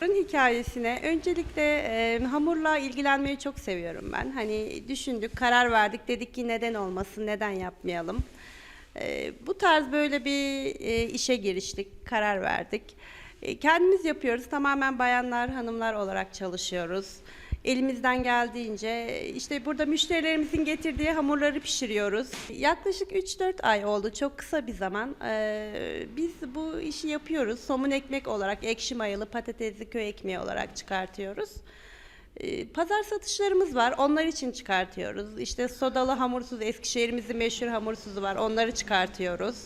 Bunun hikayesine öncelikle e, hamurla ilgilenmeyi çok seviyorum ben. Hani düşündük, karar verdik, dedik ki neden olmasın, neden yapmayalım. E, bu tarz böyle bir e, işe giriştik, karar verdik. E, kendimiz yapıyoruz, tamamen bayanlar, hanımlar olarak çalışıyoruz. Elimizden geldiğince işte burada müşterilerimizin getirdiği hamurları pişiriyoruz. Yaklaşık 3-4 ay oldu, çok kısa bir zaman. E, biz bu işi yapıyoruz. Somun ekmek olarak, ekşi mayalı patatesli köy ekmeği olarak çıkartıyoruz. E, Pazar satışlarımız var. Onlar için çıkartıyoruz. İşte sodalı hamursuz, Eskişehir'imizin meşhur hamursuzu var. Onları çıkartıyoruz.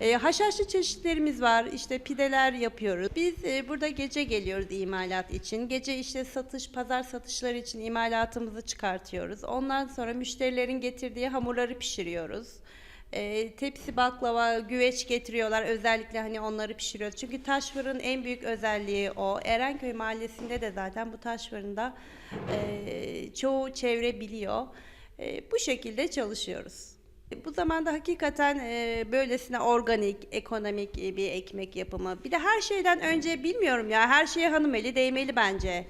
E, haşhaşlı çeşitlerimiz var. İşte pideler yapıyoruz. Biz e, burada gece geliyoruz imalat için. Gece işte satış, pazar satışları için imalatımızı çıkartıyoruz. Ondan sonra müşterilerin getirdiği hamurları pişiriyoruz. E, tepsi baklava, güveç getiriyorlar. Özellikle hani onları pişiriyoruz. Çünkü taş fırın en büyük özelliği o. Erenköy Mahallesi'nde de zaten bu taş fırında e, çoğu çevre biliyor. E, bu şekilde çalışıyoruz. Bu zamanda hakikaten e, böylesine organik, ekonomik e, bir ekmek yapımı. Bir de her şeyden önce bilmiyorum ya her şeye hanım eli değmeli bence.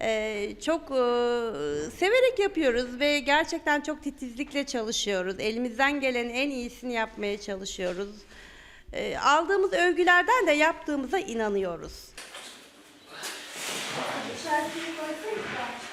E, çok e, severek yapıyoruz ve gerçekten çok titizlikle çalışıyoruz. Elimizden gelen en iyisini yapmaya çalışıyoruz. E, aldığımız övgülerden de yaptığımıza inanıyoruz. İçerisine koysana.